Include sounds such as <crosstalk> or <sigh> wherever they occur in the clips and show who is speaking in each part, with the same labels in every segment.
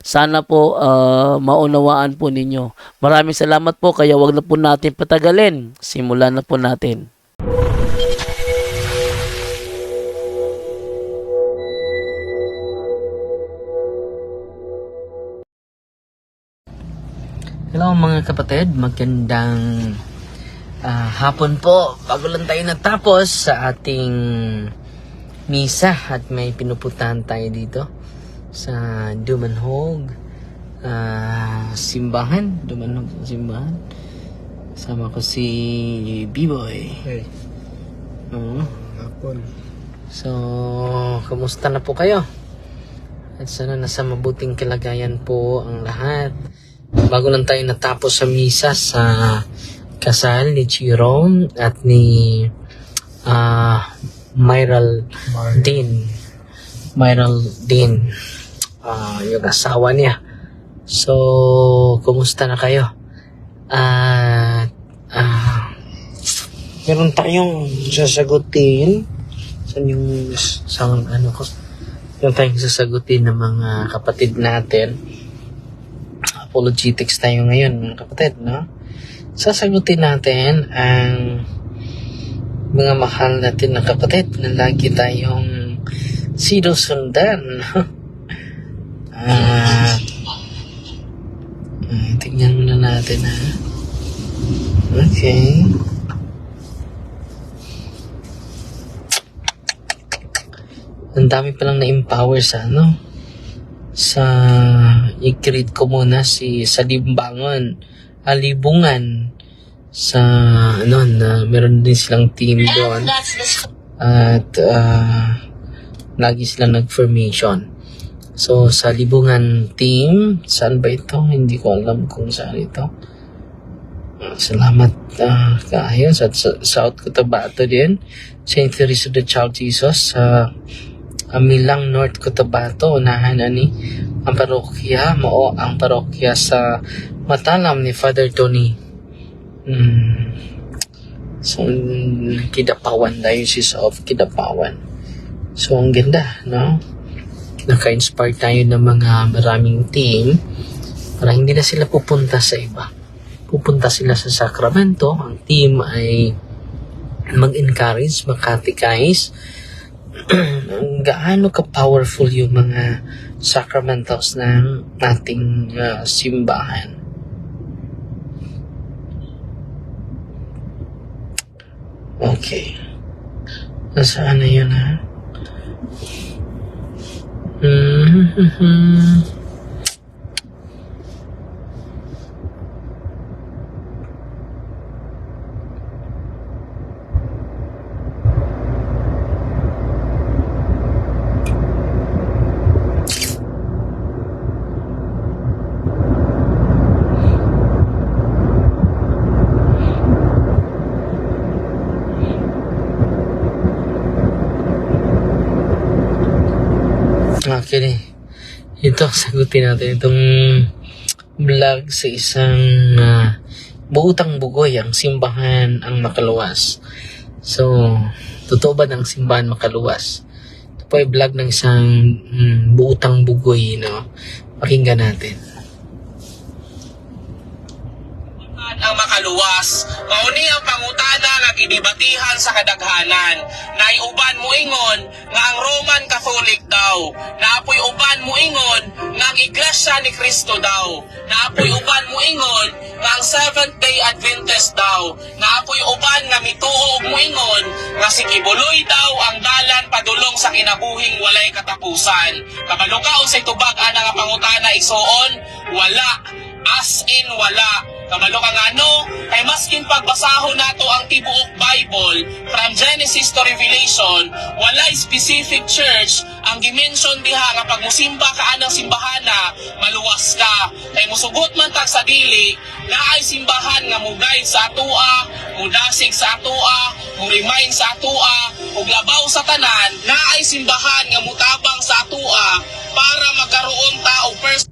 Speaker 1: Sana po ah, maunawaan po ninyo. Maraming salamat po kaya wag na po natin patagalin. Simulan na po natin.
Speaker 2: Hello mga kapatid, magandang ah, hapon po. Bago lang tayo natapos sa ating misa at may pinupuntahan tayo dito sa Dumanhog ah, simbahan. Dumanhog simbahan. Sama ko si B-Boy.
Speaker 3: Hey,
Speaker 2: Oo.
Speaker 3: hapon.
Speaker 2: So, kamusta na po kayo? At sana nasa mabuting kalagayan po ang lahat. Bago lang tayo natapos sa misa sa kasal ni Jerome at ni ah Myral Dean. Myral Dean. Ah, yung asawa niya. So, kumusta na kayo? At ah meron tayong sasagutin sa yung sa ano ko yung tayong sasagutin ng mga kapatid natin apologetics tayo ngayon mga kapatid no sasagutin natin ang mga mahal natin na kapatid na lagi tayong sinusundan <laughs> ah. Ah, tingnan muna natin ha? Okay. Ang dami palang na-empower sa ano? Sa i-create ko muna si sa Limbangon. Alibungan sa ano na meron din silang team doon. At ah, lagi silang nag-formation so sa Libungan team saan ba ito? Hindi ko alam kung saan ito. Ah, salamat uh, kayo sa, sa South Cotabato din? St. Teresa de Child Jesus sa Amilang North Cotabato unahan ani ang parokya mao ang parokya sa Matalam ni Father Tony. Mm. so Kidapawan Diocese of Kidapawan. So ang ganda no naka-inspire tayo ng mga maraming team para hindi na sila pupunta sa iba pupunta sila sa Sacramento ang team ay mag-encourage, makatikais <clears throat> gaano ka-powerful yung mga sacramentals ng ating uh, simbahan. Okay. Nasaan na yun, ha? Mm-hmm. Okay. Ito, <laughs> sagutin natin itong vlog sa isang uh, buutang bugoy, ang simbahan ang makaluwas. So, totoo ba ng simbahan makaluwas? Ito po ay vlog ng isang mm, buutang bugoy, no? Pakinggan natin.
Speaker 4: Ang makaluwas. Mauni ang pangutana nga gidibatihan sa kadaghanan. Naiuban mo ingon nga ang Roman Catholic daw. Naapoy uban mo ingon nga ang Iglesia ni Kristo daw. Naapoy uban mo ingon nga ang Seventh Day Adventist daw. Naapoy uban nga mituo mo ingon nga si Kibuloy daw ang dalan padulong sa kinabuhing walay katapusan. Kabalukaon sa tubag ana nga pangutana igsoon, wala as in wala Kabalo ka nga no, ay maskin pagbasahon nato ang tibuok Bible from Genesis to Revelation, walay specific church ang gimension diha nga pag musimba ka anang simbahana, maluwas ka. Kay musugot man tag sa dili, na ay simbahan nga mugayad sa atua, mudasig sa atua, murimain sa atua, ug labaw sa tanan, na ay simbahan nga mutabang sa atua para magkaroon ta og pers-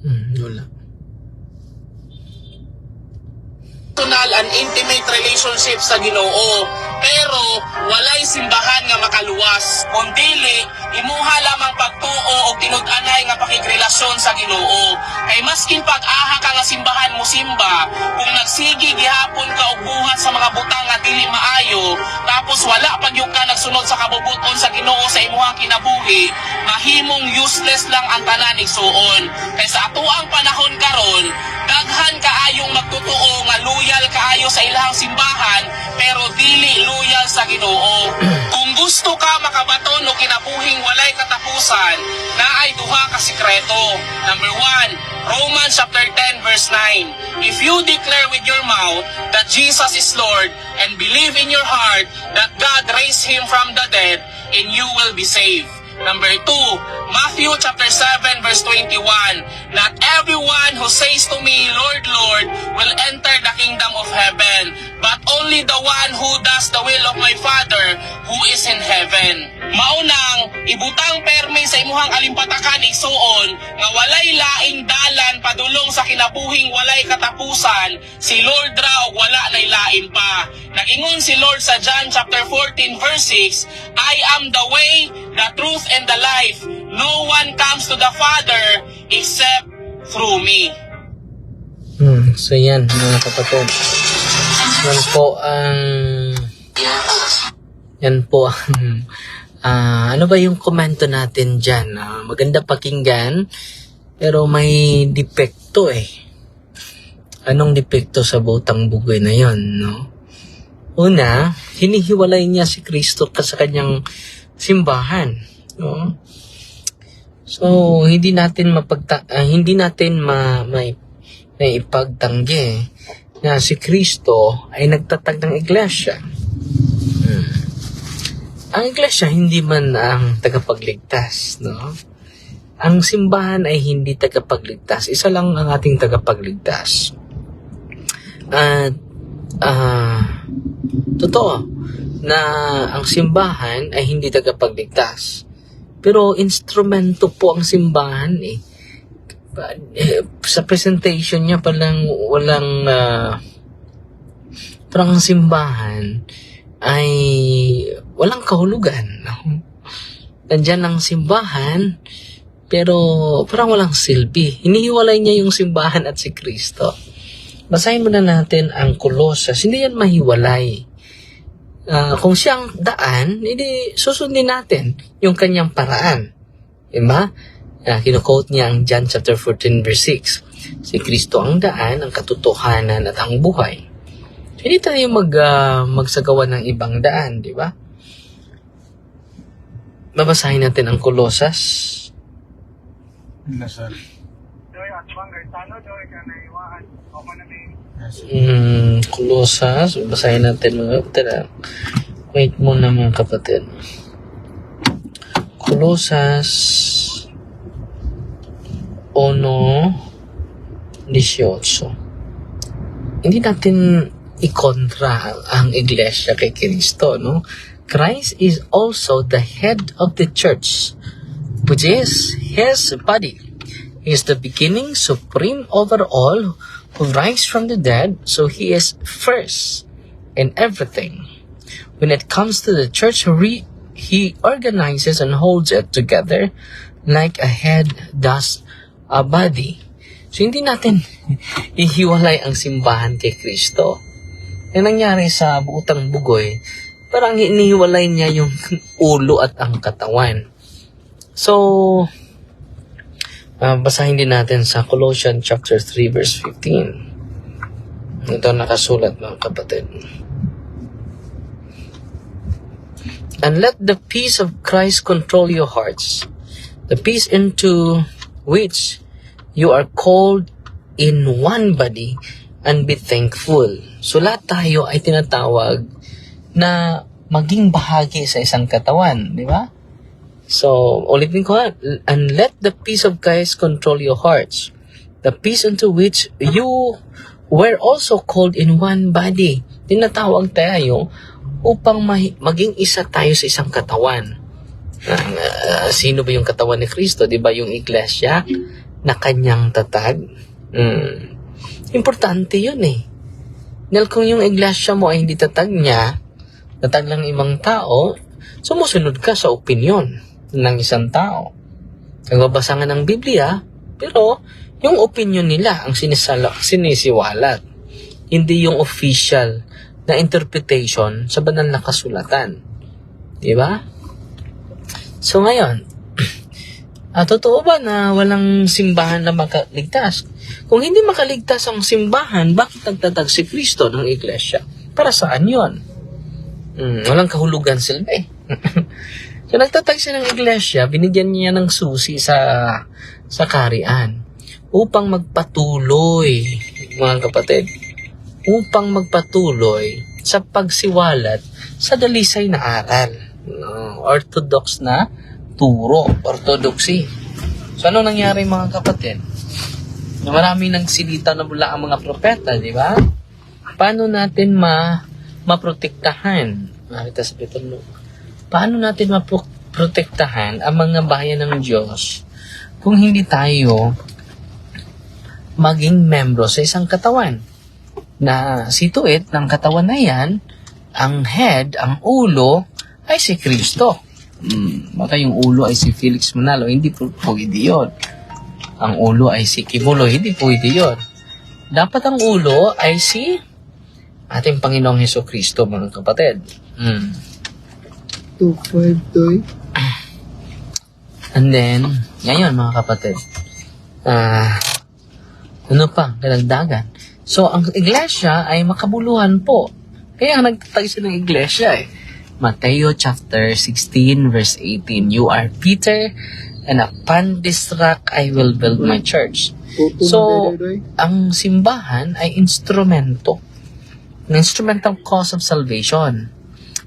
Speaker 2: Hmm.
Speaker 4: Personal and intimate relationship sa Ginoo. Pero walay simbahan nga makaluwas. Kung dili, imuha lamang pagtuo o tinud-anay nga pakigrelasyon sa Ginoo. Kay maskin pag-aha ka nga simbahan mo simba, kung nagsigi gihapon ka og buhat sa mga butang nga dili maayo, tapos wala pag yung ka nagsunod sa kabubuton sa Ginoo sa imuhang kinabuhi, mahimong useless lang ang tanan igsuon. Kay sa atuang panahon karon, daghan kaayong magtotoo nga loyal kaayo sa ilahang simbahan pero dili loyal sa Ginoo. <clears throat> Kung gusto ka makabaton o kinabuhing walay katapusan, naay duha ka sikreto. Number one, Romans chapter 10 verse 9. If you declare with your mouth that Jesus is Lord and believe in your heart that God raised him from the dead, and you will be saved. Number 2, Matthew chapter 7 verse 21. Not everyone who says to me, Lord, Lord, will enter the kingdom of heaven, but only the one who does the will of my Father who is in heaven. Maunang, ibutang permi sa imuhang alimpatakan igsuon nga walay laing dalan padulong sa kinabuhing walay katapusan, si Lord ra og wala nay lain pa. Nag-ingon si Lord sa John chapter 14 verse 6, I am the way, the truth, and the life. No one comes to the Father except through me.
Speaker 2: Hmm, so yan, mga kapatid. Yan po ang... Yan po ang... ah, ano ba yung komento natin dyan? Ah, maganda pakinggan, pero may depekto eh. Anong depekto sa butang bugoy na yon, no? Una, hinihiwalay niya si Kristo sa kanyang simbahan, no? So, hindi natin mapagta ah, hindi natin ma, may na ipagtanggi na si Kristo ay nagtatag ng iglesia. Hmm. Ang iglesia hindi man ang tagapagligtas, no? Ang simbahan ay hindi tagapagligtas. Isa lang ang ating tagapagligtas. At ah totoo na ang simbahan ay hindi tagapagligtas. Pero instrumento po ang simbahan eh sa presentation niya palang walang ah, parang ang simbahan ay walang kahulugan. Nandyan ang simbahan pero parang walang silbi. Hinihiwalay niya yung simbahan at si Kristo. Basahin muna natin ang Kolosas. Hindi yan mahiwalay. Ah, kung siyang daan, hindi susundin natin yung kanyang paraan. Diba? Uh, kino-quote niya ang John chapter 14 verse 6. Si Kristo ang daan, ang katotohanan at ang buhay. Hindi tayo mag, ah, magsagawa ng ibang daan, di ba? Babasahin natin ang Kolosas.
Speaker 3: Nasal.
Speaker 2: Mm, Kolosas. Babasahin natin mga tara. Wait muna mga kapatid. Kolosas 1.18 Hindi natin ikontra ang iglesia kay Kristo, no? Christ is also the head of the church, which is his body. He is the beginning, supreme over all, who rise from the dead, so he is first in everything. When it comes to the church, re- he organizes and holds it together like a head does a body. So, hindi natin <laughs> ihiwalay ang simbahan kay Kristo. Yung nangyari sa butang bugoy, parang inihiwalay niya yung <laughs> ulo at ang katawan. So, ah, basahin din natin sa Colossians chapter 3 verse 15. Ito nakasulat mga kapatid. And let the peace of Christ control your hearts, the peace into which you are called in one body and be thankful. So lahat tayo ay tinatawag na maging bahagi sa isang katawan, di ba? So, ulitin ko and let the peace of Christ control your hearts. The peace unto which you were also called in one body. Tinatawag tayo upang maging isa tayo sa isang katawan. Ah, sino ba yung katawan ni Kristo? Di ba yung iglesia na kanyang tatag? Mm. Importante yun eh. Dahil kung yung iglesia mo ay hindi tatag niya, tatag lang ng ibang tao, sumusunod ka sa opinion ng isang tao. Nagbabasa nga ng Biblia, pero yung opinion nila ang sinisala, sinisiwalat. Hindi yung official na interpretation sa banal na kasulatan. Di ba? So ngayon, <clears throat> ah, totoo ba na walang simbahan na makaligtas? Kung hindi makaligtas ang simbahan, bakit nagtatag si Kristo ng iglesia? Para saan yon? Hmm, walang kahulugan silbi. <laughs> so nagtatag siya ng iglesia, binigyan niya ng susi sa sa karian upang magpatuloy, mga kapatid, upang magpatuloy sa pagsiwalat sa dalisay na aral. No, orthodox na turo, orthodoxy. So ano nangyari mga kapatid? Na marami nagsilita na mula ang mga propeta, di ba? Paano natin ma maprotektahan? Nakita sa Peter no? Paano natin maprotektahan ang mga bayan ng Diyos kung hindi tayo maging membro sa isang katawan? Na situit ng katawan na yan, ang head, ang ulo, ay si Kristo. Hmm, baka yung ulo ay si Felix Manalo, hindi po pwede yun. Ang ulo ay si Kibulo, hindi pwede yun. Dapat ang ulo ay si ating Panginoong Heso Kristo, mga kapatid. Hmm.
Speaker 3: 2-5 toy.
Speaker 2: And then, ngayon mga kapatid, ah, ano pa, kadagdagan. So, ang iglesia ay makabuluhan po. Kaya nagtatag siya ng iglesia eh. Mateo chapter 16 verse 18, You are Peter, and upon this rock I will build my church. So, ang simbahan ay instrumento. An instrumental cause of salvation.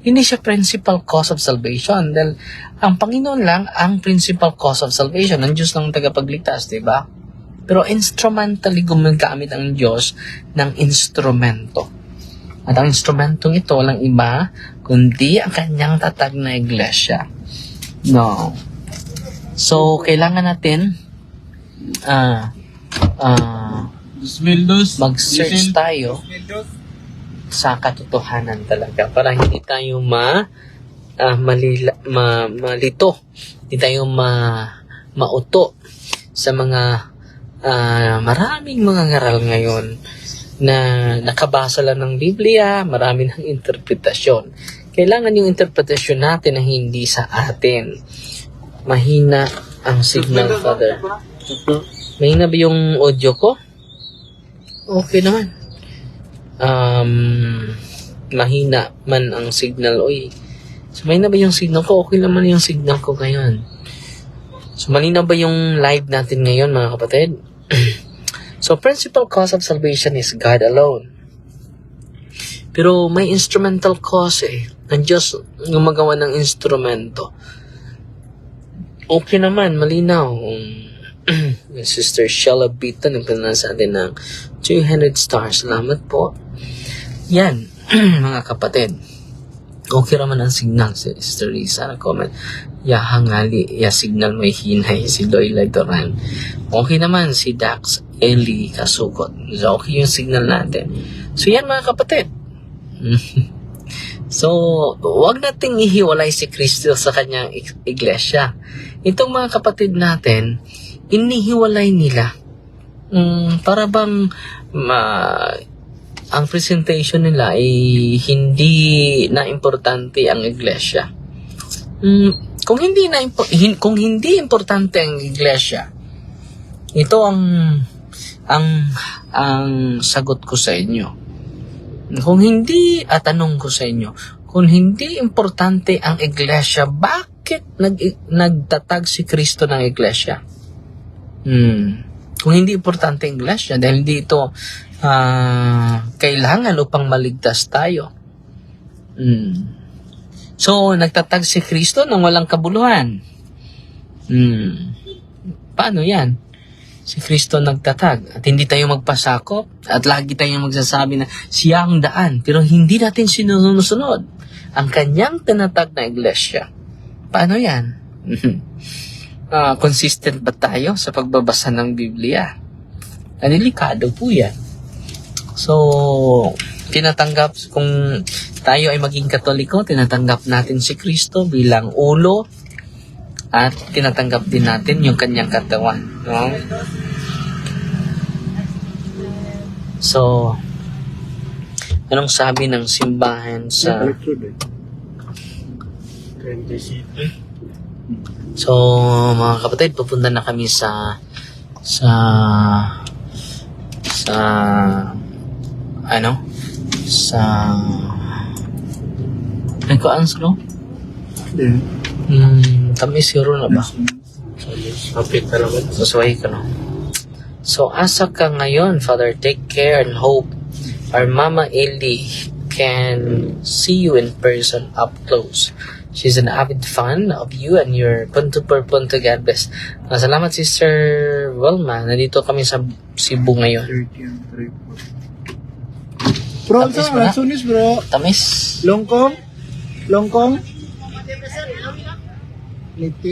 Speaker 2: Hindi siya principal cause of salvation. Dahil ang Panginoon lang ang principal cause of salvation. Ang Diyos lang ang tagapagligtas, di ba? Pero instrumentally gumagamit ang Diyos ng instrumento. At ang instrumentong ito walang iba kundi ang kanyang tatag na iglesia. No. So, kailangan natin ah ah
Speaker 3: Smildos.
Speaker 2: mag-search tayo sa katotohanan talaga para hindi tayo ma ah, malila, ma, malito hindi tayo ma mauto sa mga ah, maraming mga ngaral ngayon na nakabasa lang ng Biblia, marami ng interpretasyon. Kailangan yung interpretasyon natin na hindi sa atin. Mahina ang signal, Father. Mahina ba yung audio ko? Okay naman. Um, mahina man ang signal. Uy, so mahina ba yung signal ko? Okay naman yung signal ko ngayon. So malinaw ba yung live natin ngayon mga kapatid? <clears throat> so principal cause of salvation is God alone. Pero may instrumental cause eh. Ang Diyos gumagawa ng instrumento. Okay naman, malinaw. <clears throat> Yung Sister Shella Bita, nagpanalan sa atin ng 200 stars. Salamat po. Yan, <clears throat> mga kapatid. Okay naman ang signal si Sister Risa na comment. Ya signal may hinay si Doyle Doran. Okay naman si Dax Eli Kasukot. So, okay yung signal natin. So yan mga kapatid. <laughs> so, wag nating ihiwalay si Kristo sa kanyang ig- iglesia. Itong mga kapatid natin, inihiwalay nila. Mm, para bang ma, ang presentation nila ay hindi na importante ang iglesia. Mm, kung hindi na hin- kung hindi importante ang iglesia, ito ang ang ang sagot ko sa inyo. Kung hindi, at tanong ko sa inyo, kung hindi importante ang iglesia, bakit nag, nagtatag si Kristo ng iglesia? Hmm. Kung hindi importante ang iglesia, dahil hindi ito ah, kailangan upang maligtas tayo. Hmm. So, nagtatag si Kristo nang walang kabuluhan. Hmm. Paano yan? Si Kristo nagtatag at hindi tayo magpasakop at lagi tayong magsasabi na siya ang daan pero hindi natin sinusunod ang kanyang tinatag na iglesia. Paano yan? <laughs> Ah, consistent ba tayo sa pagbabasa ng Biblia? Delikado po yan. So, tinatanggap, kung tayo ay maging katoliko, tinatanggap natin si Kristo bilang ulo at tinatanggap din natin yung kanyang katawan. No? So, anong sabi ng simbahan sa... So, mga kapatid, pupunta na kami sa sa sa ano sa Nagkaans, no? Hmm, tamis siguro na ba?
Speaker 3: Kapit na naman.
Speaker 2: Susway ka, no? So, asa ka ngayon, Father, take care and hope our Mama Eli can see you in person up close. She's an avid fan of you and your punto per punto. God bless. Ah, salamat, Sister Wilma. Nandito kami sa Cebu ngayon.
Speaker 3: 30 and 3 Bro,
Speaker 2: Tapos
Speaker 3: sa
Speaker 2: wala?
Speaker 3: Sunis bro.
Speaker 2: Tamis.
Speaker 3: Longkong? Longkong?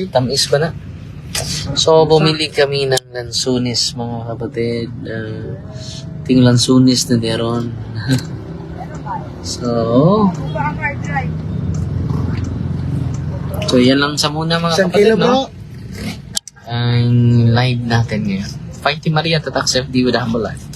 Speaker 2: Tamis ba na? So, bumili kami ng lansunis, mga kapatid. Uh, ting lansunis na meron. <laughs> so, so, yan lang sa muna mga
Speaker 3: Isang
Speaker 2: kapatid, no? Ang live natin ngayon. Fighting Maria Tatak FD with Humble Life.